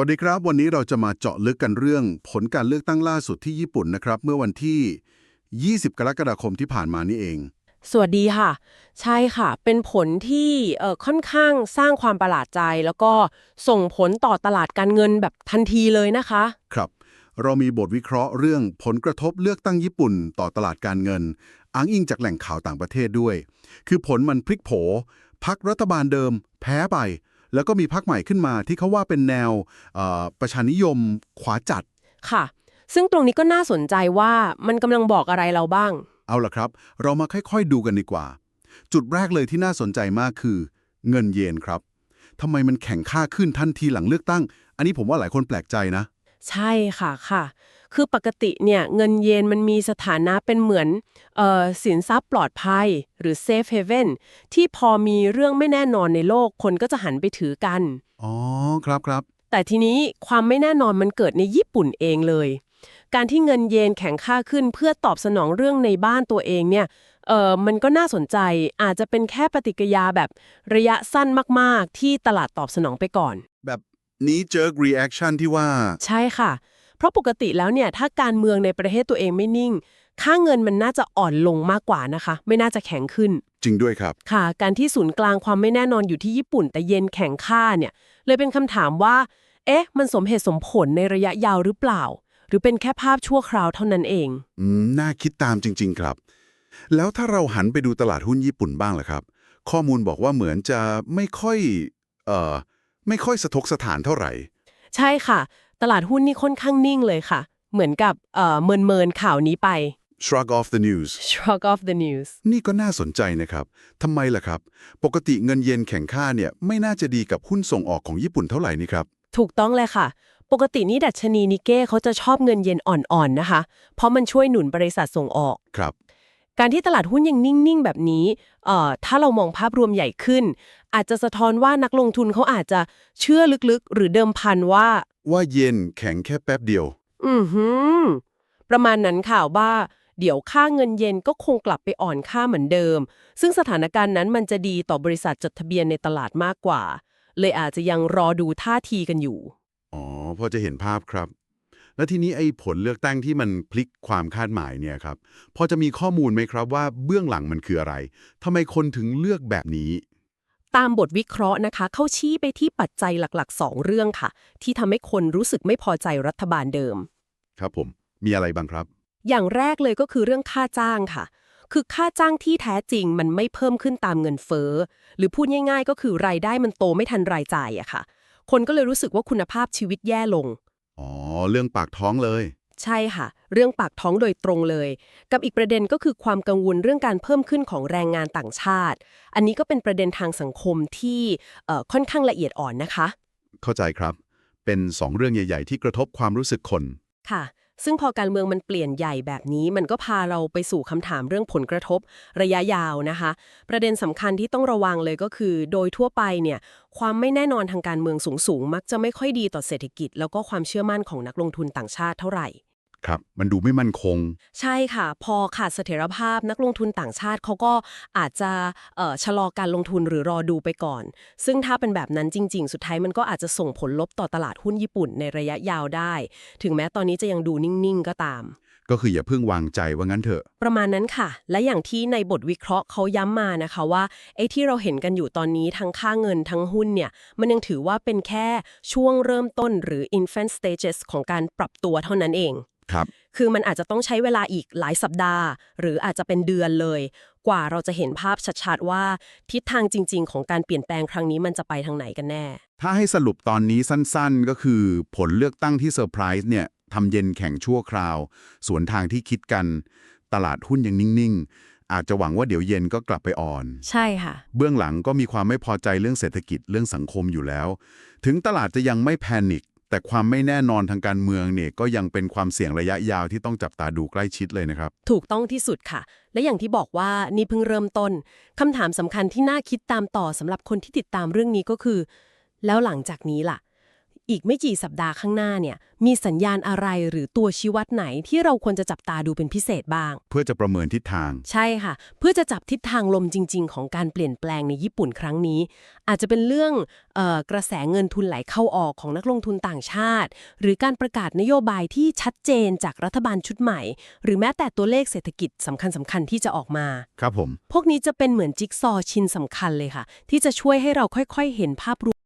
วัสดีครับ วันนี้เราจะมาเจาะลึกกันเรื่อง ผลการเลือกตั้งล่าสุดที่ญี่ปุ่นนะครับ เมื่อวันที่ 20 กรกฎาคมที่ผ่านมานี่เอง สวัสดีค่ะ ใช่ค่ะ เป็นผลที่เอ่อค่อนข้างสร้างความประหลาดใจ แล้วก็ส่งผลต่อตลาดการเงินแบบทันทีเลยนะคะ ครับ เรามีบทวิเคราะห์เรื่องผลกระทบเลือกตั้งญี่ปุ่น ต่อตลาดการเงิน อ้างอิงจากแหล่งข่าวต่างประเทศด้วย คือผลมันพลิกโผพักรัฐบาลเดิม แพ้ไป แล้วก็มีพักใหม่ขึ้นมาที่เขาว่าเป็นแนวเอ่อประชานิยมขวาจัดค่ะ ซึ่งตรงนี้ก็น่าสนใจว่ามันกำลังบอกอะไรเราบ้าง เอาล่ะครับ เรามาค่อยๆดูกันดีกว่า จุดแรกเลยที่น่าสนใจมากคือ เงินเยนครับทำไมมันแข็งค่าขึ้นทันทีหลังเลือกตั้ง อันนี้ผมว่าหลายคนแปลกใจนะ ใช่ค่ะค่ะ คือปกติเนี่ยเงินเยนมันมีสถานะเป็นเหมือนเอ่อสินทรัพย์ปลอดภัย หรือ safe haven ที่พอมีเรื่องไม่แน่นอนในโลกคนก็จะหันไปถือกัน อ๋อ ครับครับ แต่ทีนี้ความไม่แน่นอนมันเกิดในญี่ปุ่นเองเลย การที่เงินเยนแข็งค่าขึ้นเพื่อตอบสนองเรื่องในบ้านตัวเองเนี่ยเออมันก็น่าสนใจอาจจะเป็นแค่ปฏิกิริยาแบบระยะสั้นมาก ๆ ที่ตลาดตอบสนองไปก่อน แบบนี้เจอ reaction ที่ว่า ใช่ค่ะ เพราะปกติแล้วเนี่ยถ้าการเมืองในประเทศตัวเองไม่นิ่ง ค่าเงินมันน่าจะอ่อนลงมากกว่านะคะ ไม่น่าจะแข็งขึ้น จริงด้วยครับ ค่ะ การที่ศูนย์กลางความไม่แน่นอนอยู่ที่ญี่ปุ่น แต่เยนแข็งค่าเนี่ย เลยเป็นคำถามว่า เอ๊ะ มันสมเหตุสมผลในระยะยาวหรือเปล่า หรือเป็นแค่ภาพชั่วคราวเท่านั้นเองอืมน่าคิดตามจริง ๆ ครับ แล้วถ้าเราหันไปดูตลาดหุ้นญี่ปุ่นบ้างล่ะครับ ข้อมูลบอกว่าเหมือนจะไม่ค่อยเอ่อไม่ค่อยสะทกสถานเท่าไหร่ ใช่ค่ะ ตลาดหุ้นนี่ค่อนข้างนิ่งเลยค่ะ เหมือนกับเอ่อเมินเมินๆข่าวนี้ไป shrug off the news shrug off the news นี่ก็น่าสนใจนะครับทำไมล่ะครับ ปกติเงินเยนแข็งค่าเนี่ยไม่น่าจะดีกับหุ้นส่งออกของญี่ปุ่นเท่าไหร่นี่ครับ ถูกต้องเลยค่ะ ปกตินี่ดัชนีนิเก้เขาจะชอบเงินเยนอ่อนๆนะคะ เพราะมันช่วยหนุนบริษัทส่งออก ครับ การที่ตลาดหุ้นยังนิ่ง ๆ แบบนี้เอ่อถ้าเรามองภาพรวมใหญ่ขึ้น อาจจะสะท้อนว่านักลงทุนเขาอาจจะเชื่อลึกๆ หรือเดิมพันว่า ว่าเยนแข็งแค่แป๊บเดียว อือหือ ประมาณนั้นค่ะว่า เดี๋ยวค่าเงินเยนก็คงกลับไปอ่อนค่าเหมือนเดิม ซึ่งสถานการณ์นั้นมันจะดีต่อบริษัทจดทะเบียนในตลาดมากกว่า เลยอาจจะยังรอดูท่าทีกันอยู่ อ๋อพอจะเห็นภาพครับ แล้วทีนี้ไอ้ผลเลือกตั้งที่มันพลิกความคาดหมายเนี่ยครับ พอจะมีข้อมูลไหมครับว่าเบื้องหลังมันคืออะไรทำไมคนถึงเลือกแบบนี้ ตามบทวิเคราะห์นะคะ เข้าชี้ไปที่ปัจจัยหลักๆ 2 เรื่องค่ะ ที่ทำให้คนรู้สึกไม่พอใจรัฐบาลเดิม ครับผม มีอะไรบ้างครับ อย่างแรกเลยก็คือเรื่องค่าจ้างค่ะ คือค่าจ้างที่แท้จริงมันไม่เพิ่มขึ้นตามเงินเฟ้อ หรือพูดง่าย ๆ ก็คือรายได้มันโตไม่ทันรายจ่ายอะค่ะ คนก็เลยรู้สึกว่าคุณภาพชีวิตแย่ลง อ๋อ เรื่องปากท้องเลย ใช่ค่ะ เรื่องปากท้องโดยตรงเลย กับอีกประเด็นก็คือความกังวลเรื่องการเพิ่มขึ้นของแรงงานต่างชาติ อันนี้ก็เป็นประเด็นทางสังคมที่เอ่อค่อนข้างละเอียดอ่อนนะคะ เข้าใจครับ เป็นสองเรื่องใหญ่ ๆ ที่กระทบความรู้สึกคน ค่ะ ซึ่งพอการเมืองมันเปลี่ยนใหญ่แบบนี้มันก็พาเราไปสู่คำถามเรื่องผลกระทบระยะยาวนะคะ ประเด็นสำคัญที่ต้องระวังเลยก็คือ โดยทั่วไปเนี่ยความไม่แน่นอนทางการเมืองสูงๆ มักจะไม่ค่อยดีต่อเศรษฐกิจ แล้วก็ความเชื่อมั่นของนักลงทุนต่างชาติเท่าไหร่ ครับ มันดูไม่มั่นคง ใช่ค่ะ พอขาดเสถียรภาพนักลงทุนต่างชาติเขาก็อาจจะเอ่อชะลอการลงทุนหรือรอดูไปก่อน ซึ่งถ้าเป็นแบบนั้นจริง ๆ สุดท้ายมันก็อาจจะส่งผลลบต่อตลาดหุ้นญี่ปุ่นในระยะยาวได้ ถึงแม้ตอนนี้จะยังดูนิ่ง ๆ ก็ตามก็คืออย่าเพิ่งวางใจว่างั้นเถอะ ประมาณนั้นค่ะ และอย่างที่ในบทวิเคราะห์เขาย้ำมานะคะว่าไอ้ที่เราเห็นกันอยู่ตอนนี้ทั้งค่าเงินทั้งหุ้นเนี่ย มันยังถือว่าเป็นแค่ช่วงเริ่มต้นหรือ infant stages ของการปรับตัวเท่านั้นเอง ครับคือมันอาจจะต้องใช้เวลาอีกหลายสัปดาห์ หรืออาจจะเป็นเดือนเลย กว่าเราจะเห็นภาพชัดๆว่าทิศทางจริง ๆ ของการเปลี่ยนแปลงครั้งนี้มันจะไปทางไหนกันแน่ ถ้าให้สรุปตอนนี้สั้นๆ ก็คือผลเลือกตั้งที่เซอร์ไพรส์เนี่ยทำเย็นแข่งชั่วคราว สวนทางที่คิดกัน ตลาดหุ้นยังนิ่งๆ อาจจะหวังว่าเดี๋ยวเย็นก็กลับไปอ่อน ใช่ค่ะ เบื้องหลังก็มีความไม่พอใจเรื่องเศรษฐกิจเรื่องสังคมอยู่แล้ว ถึงตลาดจะยังไม่แพนิค แต่ความไม่แน่นอนทางการเมืองเนี่ยก็ยังเป็นความเสี่ยงระยะยาวที่ต้องจับตาดูใกล้ชิดเลยนะครับ ถูกต้องที่สุดค่ะ และอย่างที่บอกว่านี่เพิ่งเริ่มต้นคำถามสำคัญที่น่าคิดตามต่อสำหรับคนที่ติดตามเรื่องนี้ก็คือ แล้วหลังจากนี้ล่ะ อีกไม่กี่สัปดาห์ข้างหน้าเนี่ย มีสัญญาณอะไรหรือตัวชี้วัดไหนที่เราควรจะจับตาดูเป็นพิเศษบ้าง เพื่อจะประเมินทิศทาง ใช่ค่ะ เพื่อจะจับทิศทางลมจริง ๆ ของการเปลี่ยนแปลงในญี่ปุ่นครั้งนี้ อาจจะเป็นเรื่องเออกระแสเงินทุนไหลเข้าออกของนักลงทุนต่างชาติ หรือการประกาศนโยบายที่ชัดเจนจากรัฐบาลชุดใหม่ หรือแม้แต่ตัวเลขเศรษฐกิจสำคัญสคัญๆที่จะออกมา ครับผม พวกนี้จะเป็นเหมือนจิ๊กซอว์ชิ้นสำคัญเลยค่ะ ที่จะช่วยให้เราค่อย ๆ เห็นภาพรวม